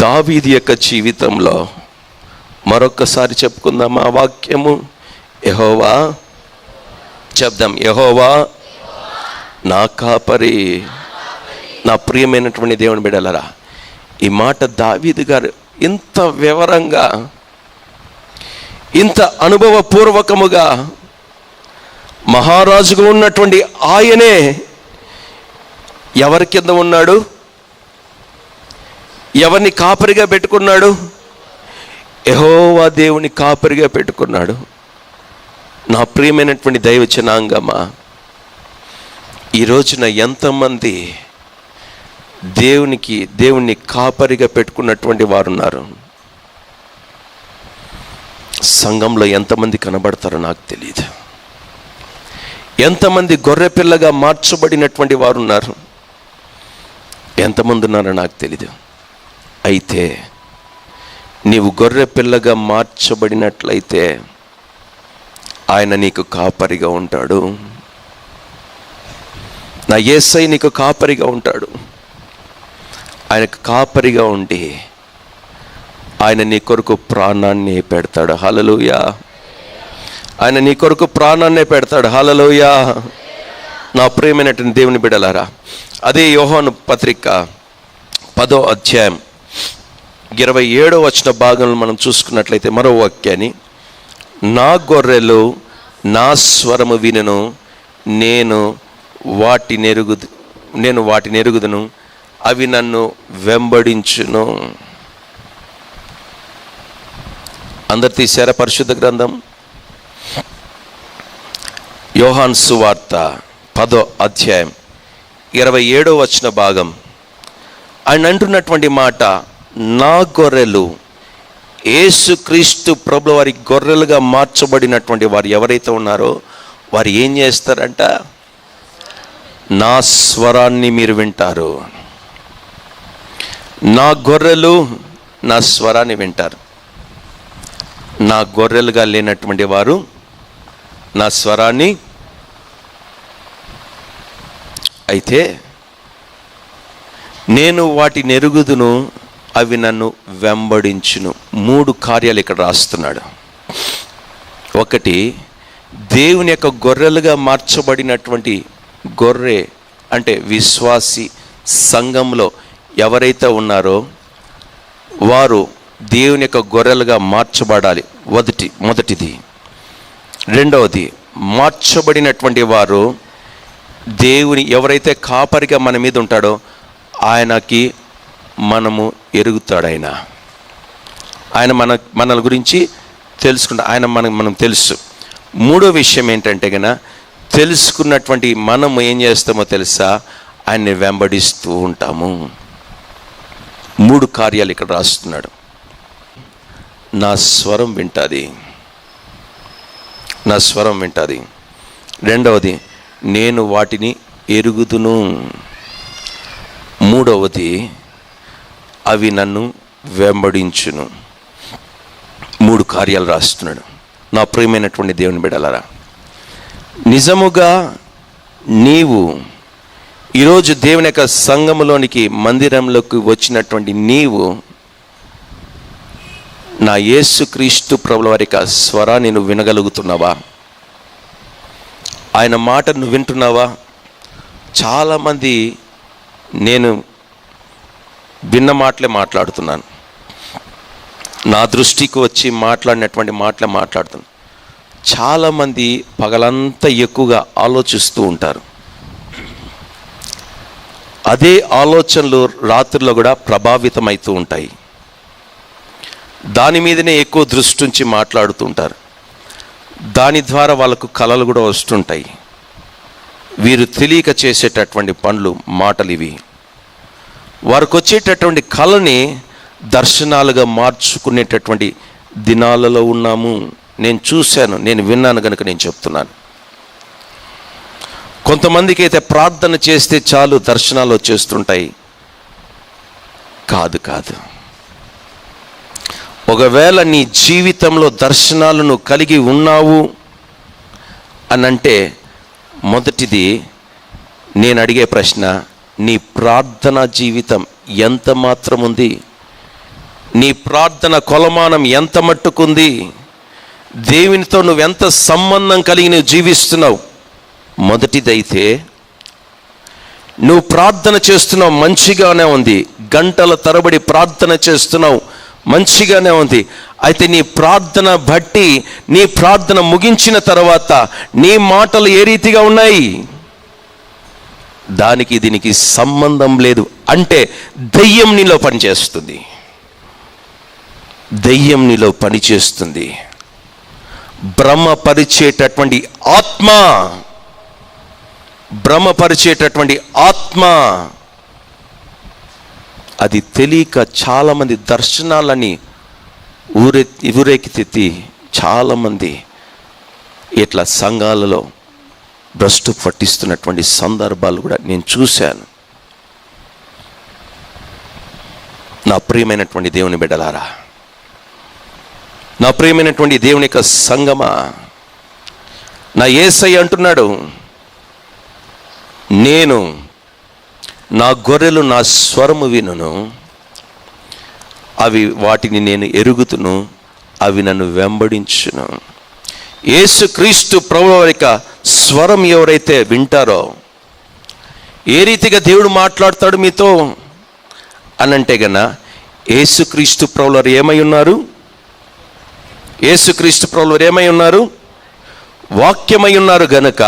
దావీది యొక్క జీవితంలో మరొకసారి చెప్పుకుందాం ఆ వాక్యము. యహోవా చెప్దాం. యహోవా నా కాపరి నా ప్రియమైనటువంటి దేవుని బిడలరా ఈ మాట దావీదు గారు ఇంత వివరంగా ఇంత అనుభవపూర్వకముగా మహారాజుగా ఉన్నటువంటి ఆయనే ఎవరి కింద ఉన్నాడు? ఎవరిని కాపరిగా పెట్టుకున్నాడు? యహోవా దేవుని కాపరిగా పెట్టుకున్నాడు. నా ప్రియమైనటువంటి దైవ జనాంగమా ఈ రోజున ఎంతమంది దేవునికి దేవుణ్ణి కాపరిగా పెట్టుకున్నటువంటి వారు ఉన్నారు సంఘంలో ఎంతమంది కనబడతారో నాకు తెలియదు ఎంతమంది గొర్రెపిల్లగా మార్చబడినటువంటి వారు ఉన్నారు ఎంతమంది ఉన్నారో నాకు తెలియదు అయితే నీవు గొర్రె పిల్లగా మార్చబడినట్లయితే ఆయన నీకు కాపరిగా ఉంటాడు. నా ఏసై నీకు కాపరిగా ఉంటాడు. ఆయనకు కాపరిగా ఉండి ఆయన నీ కొరకు ప్రాణాన్ని పెడతాడు. హలలుయా ఆయన నీ కొరకు ప్రాణాన్నే పెడతాడు. హలలుయా నా ప్రియమైనటువంటి దేవుని బిడలారా అదే యోహాను పత్రిక పదో అధ్యాయం ఇరవై ఏడో వచ్చిన భాగంలో మనం చూసుకున్నట్లయితే మరో వాక్యాన్ని నా గొర్రెలు నా స్వరము వినను నేను వాటి నెరుగు నేను వాటి నెరుగుదను అవి నన్ను వెంబడించును. అందరు తీశారా పరిశుద్ధ గ్రంథం? యోహాన్ సువార్త పదో అధ్యాయం ఇరవై ఏడో వచ్చిన భాగం. ఆయన అంటున్నటువంటి మాట నా గొర్రెలు ఏసుక్రీస్తు ప్రభు వారి గొర్రెలుగా మార్చబడినటువంటి వారు ఎవరైతే ఉన్నారో వారు ఏం చేస్తారంట? నా స్వరాన్ని మీరు వింటారు. నా గొర్రెలు నా స్వరాన్ని వింటారు. నా గొర్రెలుగా లేనటువంటి వారు నా స్వరాన్ని అయితే నేను వాటి నెరుగుదును అవి నన్ను వెంబడించును. మూడు కార్యాలు ఇక్కడ రాస్తున్నాడు. ఒకటి దేవుని యొక్క గొర్రెలుగా మార్చబడినటువంటి గొర్రె అంటే విశ్వాసి సంఘంలో ఎవరైతే ఉన్నారో వారు దేవుని యొక్క గొర్రెలుగా మార్చబడాలి. మొదటి మొదటిది. రెండవది మార్చబడినటువంటి వారు దేవుని ఎవరైతే కాపరిగా మన మీద ఉంటాడో ఆయనకి మనము ఎరుగుతాడు ఆయన ఆయన మన మనల గురించి తెలుసుకుంటా ఆయన మనకు మనం తెలుసు. మూడో విషయం ఏంటంటే గన తెలుసుకున్నటువంటి మనం ఏం చేస్తామో తెలుసా? ఆయన్ని వెంబడిస్తూ ఉంటాము. మూడు కార్యాలు ఇక్కడ రాస్తున్నాడు. నా స్వరం వింటుంది. నా స్వరం వింటుంది. రెండవది నేను వాటిని ఎరుగుదును. మూడవది అవి నన్ను వెంబడించును. మూడు కార్యాలు రాస్తున్నాడు. నా ప్రియమైనటువంటి దేవుని బిడలరా నిజముగా నీవు ఈరోజు దేవుని యొక్క సంఘములోనికి మందిరంలోకి వచ్చినటువంటి నీవు నా యేసుక్రీస్తు ప్రభుల వారి యొక్క స్వరాన్ని నువ్వు వినగలుగుతున్నావా? ఆయన మాట నువ్వు వింటున్నావా? చాలామంది నేను భిన్న మాటలే మాట్లాడుతున్నాను. నా దృష్టికి వచ్చి మాట్లాడినటువంటి మాటలే మాట్లాడుతున్నాను. చాలామంది పగలంతా ఎక్కువగా ఆలోచిస్తూ ఉంటారు. అదే ఆలోచనలు రాత్రిలో కూడా ప్రభావితమవుతూ ఉంటాయి. దాని మీదనే ఎక్కువ దృష్టి ఉంచి మాట్లాడుతుంటారు దాని ద్వారా వాళ్ళకు కళలు కూడా వస్తుంటాయి. వీరు తెలియక చేసేటటువంటి పనులు మాటలు ఇవి. వారికి వచ్చేటటువంటి కళని దర్శనాలుగా మార్చుకునేటటువంటి దినాలలో ఉన్నాము. నేను చూశాను నేను విన్నాను కనుక నేను చెప్తున్నాను. కొంతమందికి అయితే ప్రార్థన చేస్తే చాలు దర్శనాలు వచ్చేస్తుంటాయి. కాదు కాదు. ఒకవేళ నీ జీవితంలో దర్శనాలను కలిగి ఉన్నావు అని అంటే మొదటిది నేను అడిగే ప్రశ్న నీ ప్రార్థనా జీవితం ఎంత మాత్రం ఉంది నీ ప్రార్థన కొలమానం ఎంత మట్టుకుంది? దేవునితో నువ్వెంత సంబంధం కలిగి నువ్వు జీవిస్తున్నావు? మొదటిదైతే నువ్వు ప్రార్థన చేస్తున్నావు మంచిగానే ఉంది. గంటల తరబడి ప్రార్థన చేస్తున్నావు మంచిగానే ఉంది. అయితే నీ ప్రార్థన బట్టి నీ ప్రార్థన ముగించిన తర్వాత నీ మాటలు ఏ రీతిగా ఉన్నాయి? దానికి దీనికి సంబంధం లేదు. అంటే దయ్యం నీలో పనిచేస్తుంది. దయ్యం నీలో పనిచేస్తుంది. భ్రమపరిచేటటువంటి ఆత్మ భ్రమపరిచేటటువంటి ఆత్మ అది తెలియక చాలామంది దర్శనాలని ఊరే ఊరేకితెత్తి చాలామంది ఇట్లా సంఘాలలో భ్రష్టు పట్టిస్తున్నటువంటి సందర్భాలు కూడా నేను చూశాను. నా ప్రియమైనటువంటి దేవుని బిడ్డలారా నా ప్రియమైనటువంటి దేవుని యొక్క సంగమా నా ఏసై అంటున్నాడు నేను నా గొర్రెలు నా స్వరము వినును అవి వాటిని నేను ఎరుగుతును అవి నన్ను వెంబడించును. యేసుక్రీస్తు ప్రభు యొక్క స్వరం ఎవరైతే వింటారో ఏ రీతిగా దేవుడు మాట్లాడతాడు మీతో అనంటే గన యేసుక్రీస్తు ప్రభులు ఏమై ఉన్నారు? యేసుక్రీస్తు ప్రభులు ఏమై ఉన్నారు? వాక్యమై ఉన్నారు గనుక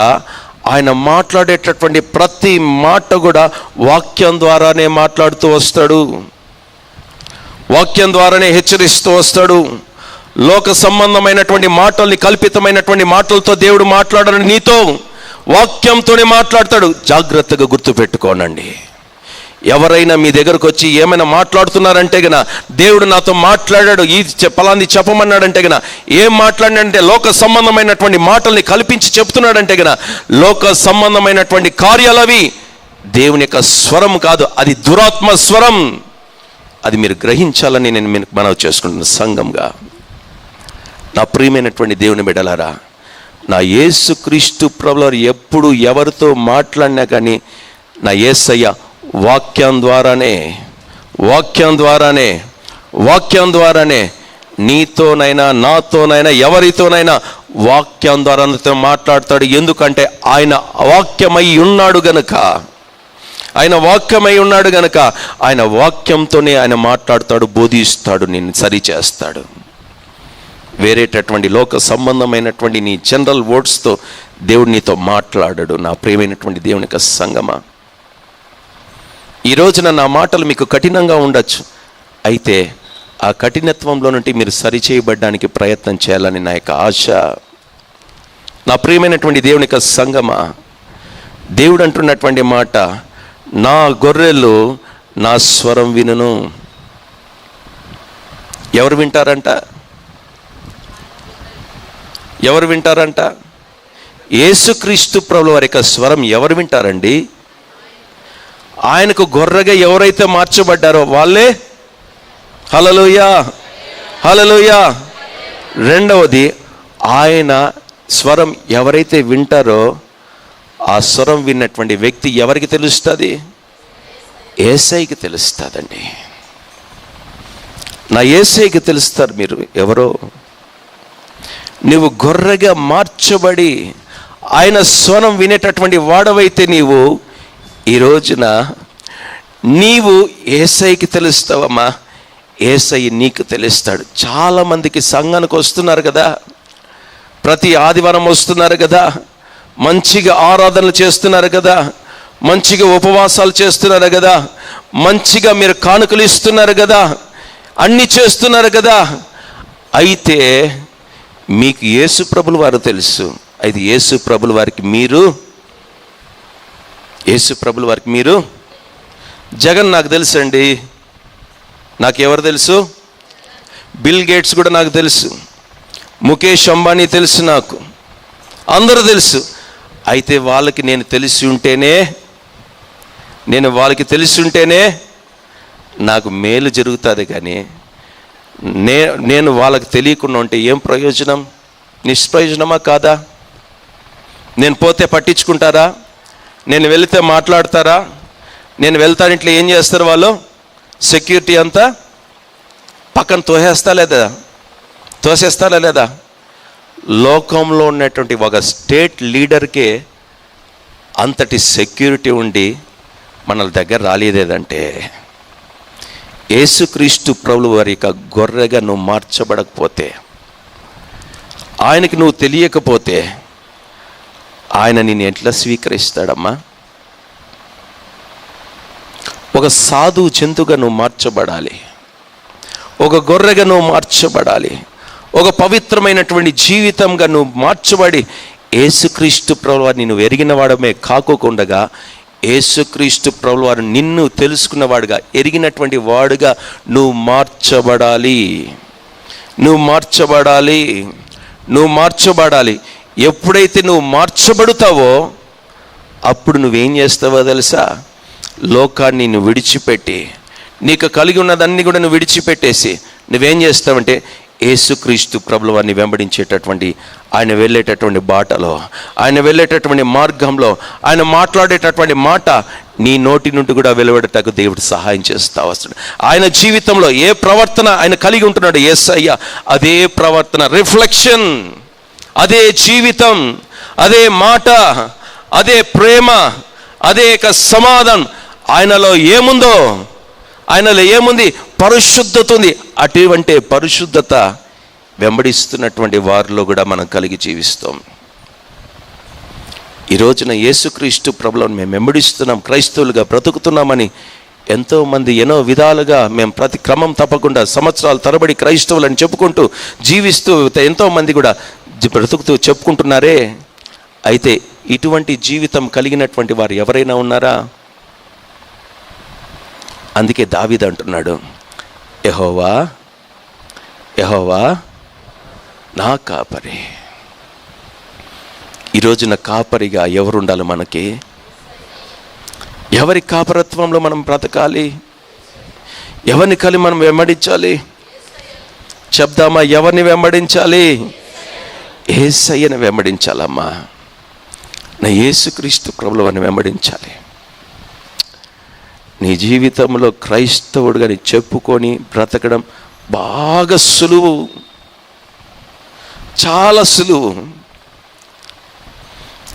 ఆయన మాట్లాడేటటువంటి ప్రతి మాట కూడా వాక్యం ద్వారానే మాట్లాడుతూ వస్తాడు. వాక్యం ద్వారానే హెచ్చరిస్తూ వస్తాడు. లోక సంబంధమైనటువంటి మాటల్ని కల్పితమైనటువంటి మాటలతో దేవుడు మాట్లాడాలని నీతో వాక్యంతోనే మాట్లాడతాడు. జాగ్రత్తగా గుర్తుపెట్టుకోనండి ఎవరైనా మీ దగ్గరకు వచ్చి ఏమైనా మాట్లాడుతున్నారంటే గన దేవుడు నాతో మాట్లాడాడు ఈ పలాంది చెప్పమన్నాడంటే గన ఏం మాట్లాడినంటే లోక సంబంధమైనటువంటి మాటల్ని కల్పించి చెప్తున్నాడంటే గన లోక సంబంధమైనటువంటి కార్యాలవి దేవుని యొక్క స్వరం కాదు అది దురాత్మ స్వరం. అది మీరు గ్రహించాలని నేను మీకు మనవి చేసుకుంటున్న సంఘంగా. నా ప్రియమైనటువంటి దేవుని బిడ్డలారా నా యేసుక్రీస్తు ప్రభువారు ఎప్పుడు ఎవరితో మాట్లాడినా కానీ నా ఏసయ్య వాక్యం ద్వారానే వాక్యం ద్వారానే వాక్యం ద్వారానే నీతోనైనా నాతోనైనా ఎవరితోనైనా వాక్యం ద్వారా మాట్లాడతాడు. ఎందుకంటే ఆయన వాక్యమై ఉన్నాడు గనుక ఆయన వాక్యమై ఉన్నాడు గనుక ఆయన వాక్యంతోనే ఆయన మాట్లాడతాడు బోధిస్తాడు నిన్ను సరిచేస్తాడు. వేరేటటువంటి లోక సంబంధమైనటువంటి నీ జనరల్ వర్డ్స్తో దేవుడు నీతో మాట్లాడాడు నా ప్రియమైనటువంటి దేవుని యొక్క సంగమా. ఈ రోజున నా మాటలు మీకు కఠినంగా ఉండొచ్చు. అయితే ఆ కఠినత్వంలో నుండి మీరు సరిచేయబడ్డానికి ప్రయత్నం చేయాలని నా యొక్క ఆశ. నా ప్రియమైనటువంటి దేవుని యొక్క సంగమా. దేవుడు అంటున్నటువంటి మాట నా గొర్రెలు నా స్వరం వినును. ఎవరు వింటారంట? ఎవరు వింటారంట? యేసుక్రీస్తు ప్రభుల వారి యొక్క స్వరం ఎవరు వింటారండి? ఆయనకు గొర్రెగా ఎవరైతే మార్చబడ్డారో వాళ్ళే? హలలుయా హలలుయా రెండవది ఆయన స్వరం ఎవరైతే వింటారో ఆ స్వరం విన్నటువంటి వ్యక్తి ఎవరికి తెలుస్తుంది? ఏసైకి తెలుస్తుందండి. నా ఏసైకి తెలుస్తారు మీరు ఎవరో? నువ్వు గొర్రెగా మార్చబడి ఆయన స్వరం వినేటటువంటి వాడవైతే నీవు ఈ రోజున నీవు ఏసైకి తెలుస్తావమ్మా. ఏసై నీకు తెలుస్తాడు. చాలామందికి సంఘానికి వస్తున్నారు కదా. ప్రతి ఆదివారం వస్తున్నారు కదా. మంచిగా ఆరాధనలు చేస్తున్నారు కదా. మంచిగా ఉపవాసాలు చేస్తున్నారు కదా. మంచిగా మీరు కానుకలు ఇస్తున్నారు కదా. అన్నీ చేస్తున్నారు కదా. అయితే మీకు యేసు ప్రభులు వారు తెలుసు. అయితే యేసు ప్రభులు వారికి మీరు? యేసు ప్రభులు వారికి మీరు? జగన్ నాకు తెలుసు అండి నాకు ఎవరు తెలుసు? బిల్ గేట్స్ కూడా నాకు తెలుసు. ముఖేష్ అంబానీ తెలుసు నాకు. అందరూ తెలుసు. అయితే వాళ్ళకి నేను తెలిసి ఉంటేనే నేను వాళ్ళకి తెలిసి ఉంటేనే నాకు మేలు జరుగుతుంది కానీ నే నేను వాళ్ళకి తెలియకుండా ఉంటే ఏం ప్రయోజనం? నిష్ప్రయోజనమా కాదా? నేను పోతే పట్టించుకుంటారా? నేను వెళితే మాట్లాడతారా? నేను వెళ్తాను ఏం చేస్తారు వాళ్ళు? సెక్యూరిటీ అంతా పక్కన తోసేస్తా లేదా? తోసేస్తారా లేదా? లోకంలో ఉన్నటువంటి ఒక స్టేట్ లీడర్కే అంతటి సెక్యూరిటీ ఉండి మనల దగ్గర రాలేదేదంటే యేసుక్రీస్తు ప్రభులు వారి యొక్క గొర్రెగా నువ్వు మార్చబడకపోతే ఆయనకి నువ్వు తెలియకపోతే ఆయన నిన్ను ఎట్లా స్వీకరిస్తాడమ్మా? ఒక సాధు జంతుగా నువ్వు మార్చబడాలి. ఒక గొర్రెగా నువ్వు మార్చబడాలి. ఒక పవిత్రమైనటువంటి జీవితంగా నువ్వు మార్చబడి యేసుక్రీస్తు ప్రభుల వారిని నువ్వు ఎరిగిన వాడమే కాకోకుండగా యేసుక్రీస్తు ప్రభులు వారు నిన్ను తెలుసుకున్నవాడుగా ఎరిగినటువంటి వాడుగా నువ్వు మార్చబడాలి. నువ్వు మార్చబడాలి. నువ్వు మార్చబడాలి. ఎప్పుడైతే నువ్వు మార్చబడుతావో అప్పుడు నువ్వేం చేస్తావో తెలుసా? లోకాన్ని నువ్వు విడిచిపెట్టి నీకు కలిగి ఉన్నదన్నీ కూడా నువ్వు విడిచిపెట్టేసి నువ్వేం చేస్తావంటే యేసుక్రీస్తు ప్రభుల వారిని వెంబడించేటటువంటి ఆయన వెళ్ళేటటువంటి బాటలో ఆయన వెళ్ళేటటువంటి మార్గంలో ఆయన మాట్లాడేటటువంటి మాట నీ నోటి నుండి కూడా వెలువడటకు దేవుడు సహాయం చేస్తా వస్తాడు. ఆయన జీవితంలో ఏ ప్రవర్తన ఆయన కలిగి ఉంటున్నాడు ఎస్ అయ్యా అదే ప్రవర్తన రిఫ్లెక్షన్ అదే జీవితం అదే మాట అదే ప్రేమ అదే సమాధానం. ఆయనలో ఏముందో ఆయనలో ఏముంది? పరిశుద్ధత ఉంది అటువంటి పరిశుద్ధత వెంబడిస్తున్నటువంటి వారిలో కూడా మనం కలిగి జీవిస్తాం. ఈ రోజున యేసుక్రీస్తు ప్రభులను మేము వెంబడిస్తున్నాం క్రైస్తవులుగా బ్రతుకుతున్నామని ఎంతోమంది ఎన్నో విధాలుగా మేము ప్రతి క్రమం తప్పకుండా సంవత్సరాల తరబడి క్రైస్తవులని చెప్పుకుంటూ జీవిస్తూ ఎంతోమంది కూడా బ్రతుకుతూ చెప్పుకుంటున్నారే. అయితే ఇటువంటి జీవితం కలిగినటువంటి వారు ఎవరైనా ఉన్నారా? అందుకే దావిద అంటున్నాడు యహోవా యహోవా నా కాపరి. ఈ రోజున కాపరిగా ఎవరు ఉండాలి మనకి? ఎవరి కాపరత్వంలో మనం బ్రతకాలి? ఎవరిని కలి మనం వెంబడించాలి? చెప్దామా ఎవరిని వెంబడించాలి? ఏసయ్యని వెంబడించాలమ్మా. నా యేసుక్రీస్తు ప్రభులవని వెంబడించాలి. నీ జీవితంలో క్రైస్తవుడుగా నీ చెప్పుకొని బ్రతకడం బాగా సులువు. చాలా సులువు.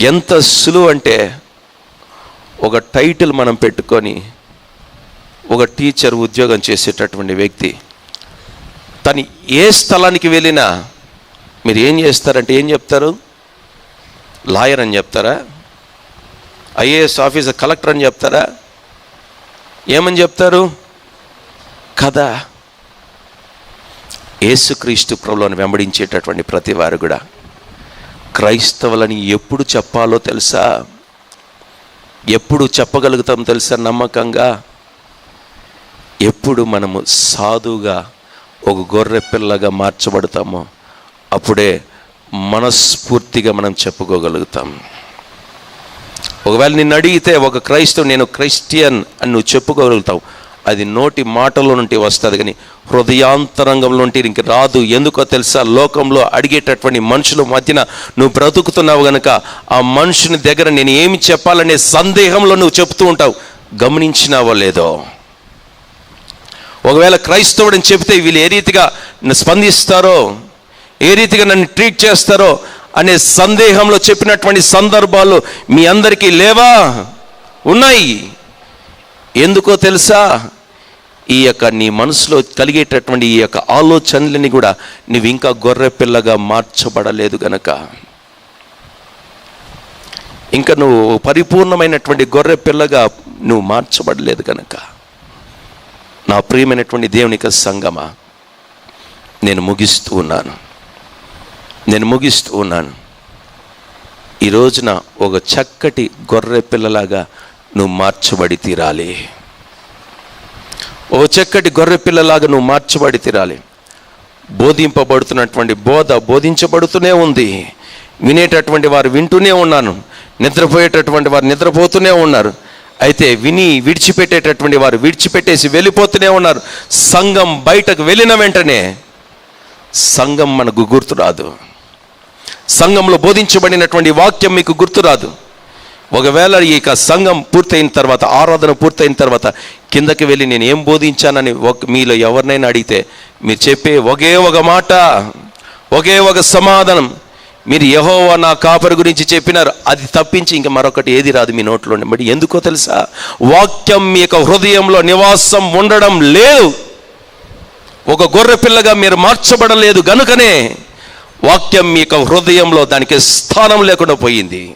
ఎంత సులువు అంటే ఒక టైటిల్ మనం పెట్టుకొని ఒక టీచర్ ఉద్యోగం చేసేటటువంటి వ్యక్తి తను ఏ స్థలానికి వెళ్ళినా మీరు ఏం చేస్తారంటే ఏం చెప్తారు? లాయర్ అని చెప్తారా? ఐఏఎస్ ఆఫీసర్ కలెక్టర్ అని చెప్తారా? ఏమని చెప్తారు? కదా యేసుక్రీస్తు ప్రభులను వెంబడించేటటువంటి ప్రతి వారు కూడా క్రైస్తవులని ఎప్పుడు చెప్పాలో తెలుసా? ఎప్పుడు చెప్పగలుగుతాం తెలుసా నమ్మకంగా? ఎప్పుడు మనము సాధుగా ఒక గొర్రె పిల్లగా మార్చబడతామో అప్పుడే మనస్ఫూర్తిగా మనం చెప్పుకోగలుగుతాం. ఒకవేళ నిన్ను అడిగితే ఒక క్రైస్తవు నేను క్రైస్టియన్ అని నువ్వు చెప్పుకోగలుగుతావు. అది నోటి మాటలో నుండి వస్తుంది కానీ హృదయాంతరంగంలో నుండి ఇంక రాదు. ఎందుకో తెలుసా? లోకంలో అడిగేటటువంటి మనుషుల మధ్యన నువ్వు బ్రతుకుతున్నావు గనక ఆ మనుషుని దగ్గర నేను ఏమి చెప్పాలనే సందేహంలో నువ్వు చెప్తూ ఉంటావు. గమనించినావో లేదో? ఒకవేళ క్రైస్తవుడని చెప్తే వీళ్ళు ఏ రీతిగా నన్ను స్పందిస్తారో? ఏ రీతిగా నన్ను ట్రీట్ చేస్తారో? అనే సందేహంలో చెప్పినటువంటి సందర్భాలు మీ అందరికీ లేవా? ఉన్నాయి. ఎందుకో తెలుసా? ఈ యొక్క నీ మనసులో కలిగేటటువంటి ఈ యొక్క ఆలోచనలని కూడా నువ్వు ఇంకా గొర్రె పిల్లగా మార్చబడలేదు గనక. ఇంకా నువ్వు పరిపూర్ణమైనటువంటి గొర్రె పిల్లగా నువ్వు మార్చబడలేదు గనక. నా ప్రియమైనటువంటి దేవునిక సంగమా నేను ముగిస్తూ ఉన్నాను. నేను ముగిస్తూ ఉన్నాను. ఈ రోజున ఒక చక్కటి గొర్రె పిల్లలాగా నువ్వు మార్చబడి తీరాలి. ఓ చక్కటి గొర్రె పిల్లలాగా నువ్వు మార్చబడి తీరాలి. బోధింపబడుతున్నటువంటి బోధ బోధించబడుతూనే ఉంది. వినేటటువంటి వారు వింటూనే ఉన్నాను. నిద్రపోయేటటువంటి వారు నిద్రపోతూనే ఉన్నారు. అయితే విని విడిచిపెట్టేటటువంటి వారు విడిచిపెట్టేసి వెళ్ళిపోతూనే ఉన్నారు. సంఘం బయటకు వెళ్ళిన వెంటనే సంఘం మనకు గుర్తురాదు సంఘంలో బోధించబడినటువంటి వాక్యం మీకు గుర్తురాదు. ఒకవేళ ఈ యొక్క సంఘం పూర్తయిన తర్వాత ఆరాధన పూర్తయిన తర్వాత కిందకి వెళ్ళి నేను ఏం బోధించానని ఒక మీలో ఎవరినైనా అడిగితే మీరు చెప్పే ఒకే ఒక మాట ఒకే ఒక సమాధానం. మీరు యహోవా నా కాపరి గురించి చెప్పినారు అది తప్పించి ఇంకా మరొకటి ఏది రాదు మీ నోట్లో బట్ ఎందుకో తెలుసా? వాక్యం మీ యొక్క హృదయంలో నివాసం ఉండడం లేదు. ఒక గొర్రె పిల్లగా మీరు మార్చబడలేదు గనుకనే వాక్యం మీ యొక్క హృదయంలో దానికి స్థానం లేకుండా పోయింది.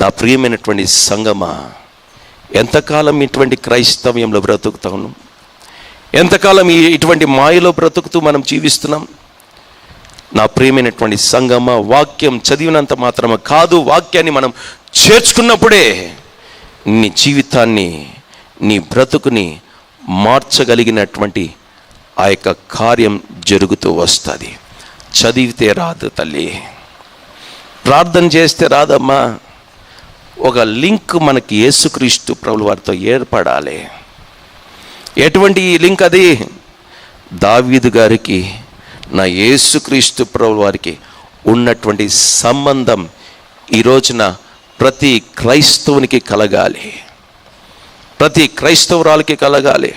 నా ప్రియమైనటువంటి సంగమా ఎంతకాలం ఇటువంటి క్రైస్తవ్యంలో బ్రతుకుతాను ఎంతకాలం ఈ ఇటువంటి మాయలో బ్రతుకుతూ మనం జీవిస్తున్నాం? నా ప్రియమైనటువంటి సంగమ వాక్యం చదివినంత మాత్రమే కాదు వాక్యాన్ని మనం చేర్చుకున్నప్పుడే నీ జీవితాన్ని నీ బ్రతుకుని మార్చగలిగినటువంటి ఆ యొక్క కార్యం జరుగుతూ వస్తుంది. చదివితే రాదు తల్లి. ప్రార్థన చేస్తే రాదమ్మా. ఒక లింక్ మనకి యేసుక్రీస్తు ప్రభుల వారితో ఏర్పడాలి. ఎటువంటి ఈ లింక్ అది? దావీదు గారికి నా యేసుక్రీస్తు ప్రభుల వారికి ఉన్నటువంటి సంబంధం ఈరోజున ప్రతి క్రైస్తవునికి కలగాలి. ప్రతి క్రైస్తవురాలకి కలగాలి.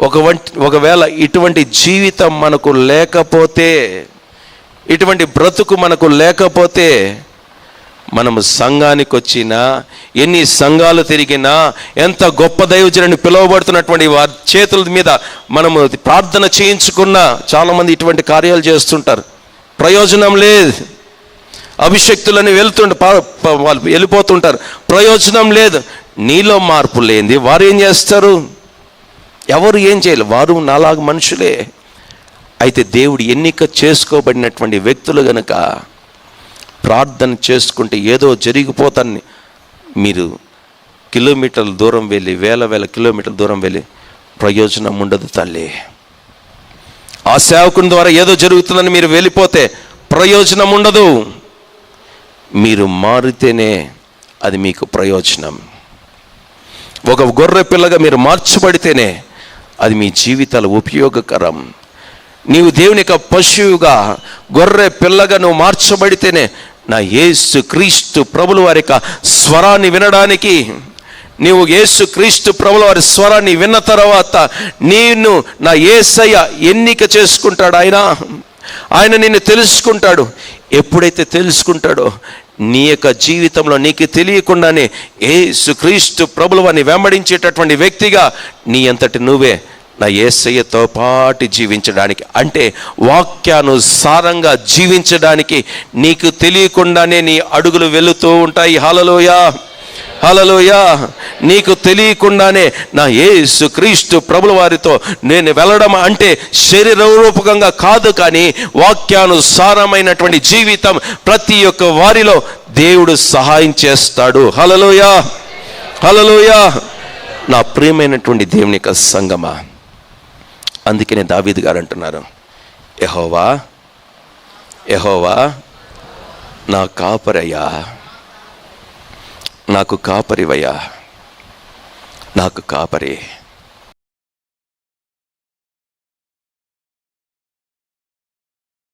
ఒక వంటి ఒకవేళ ఇటువంటి జీవితం మనకు లేకపోతే ఇటువంటి బ్రతుకు మనకు లేకపోతే మనము సంఘానికి వచ్చినా ఎన్ని సంఘాలు తిరిగినా ఎంత గొప్ప దైవజనుని పిలువబడుతున్నటువంటి వారి చేతుల మీద మనము ప్రార్థన చేయించుకున్నా చాలామంది ఇటువంటి కార్యాలు చేస్తుంటారు. ప్రయోజనం లేదు. అభిషక్తులని వెళ్తుంట వాళ్ళు వెళ్ళిపోతుంటారు. ప్రయోజనం లేదు. నీలో మార్పు లేనిది. వారు ఏం చేస్తారు? ఎవరు ఏం చేయలేరు వారు నాలాగా మనుషులే. అయితే దేవుడు ఎన్నిక చేసుకోబడినటువంటి వ్యక్తులు గనక ప్రార్థన చేసుకుంటే ఏదో జరిగిపోతాన్ని. మీరు కిలోమీటర్ల దూరం వెళ్ళి వేల వేల కిలోమీటర్ల దూరం వెళ్ళి ప్రయోజనం ఉండదు తల్లి. ఆ సేవకుని ద్వారా ఏదో జరుగుతుందని మీరు వెళ్ళిపోతే ప్రయోజనం ఉండదు. మీరు మారితేనే అది మీకు ప్రయోజనం. ఒక గొర్రె పిల్లగా మీరు మార్చబడితేనే అది మీ జీవితాలు ఉపయోగకరం. నీవు దేవుని యొక్క పశువుగా గొర్రె పిల్లగా నువ్వు మార్చబడితేనే నా యేసు క్రీస్తు ప్రభులు వారి యొక్క స్వరాన్ని వినడానికి నీవు యేసు క్రీస్తు ప్రభుల వారి స్వరాన్ని విన్న తర్వాత నేను నా ఏసయ్య ఎన్నిక చేసుకుంటాడు ఆయన. ఆయన నిన్ను తెలుసుకుంటాడు. ఎప్పుడైతే తెలుసుకుంటాడో నీ యొక్క జీవితంలో నీకు తెలియకుండానే ఏ సుక్రీస్తు ప్రభులవాన్ని వెంబడించేటటువంటి వ్యక్తిగా నీ అంతటి నువ్వే నా ఏసయ్యతో పాటు జీవించడానికి అంటే వాక్యానుసారంగా జీవించడానికి నీకు తెలియకుండానే నీ అడుగులు వెళుతూ ఉంటాయి. హాలలోయా హలలోయా నీకు తెలియకుండానే నా యేసు క్రీస్తు ప్రభుల వారితో నేను వెళ్ళడం అంటే శరీర రూపకంగా కాదు కానీ వాక్యానుసారమైనటువంటి జీవితం ప్రతి ఒక్క వారిలో దేవుడు సహాయం చేస్తాడు. హలలోయా హలలోయా నా ప్రియమైనటువంటి దేవుని యొక్క సంగమా. అందుకనే దావీద్ గారు అంటున్నారు. ఎహోవా ఎహోవా నా కాపరయ్యా. నాకు కాపరివయ్యా. నాకు కాపరి.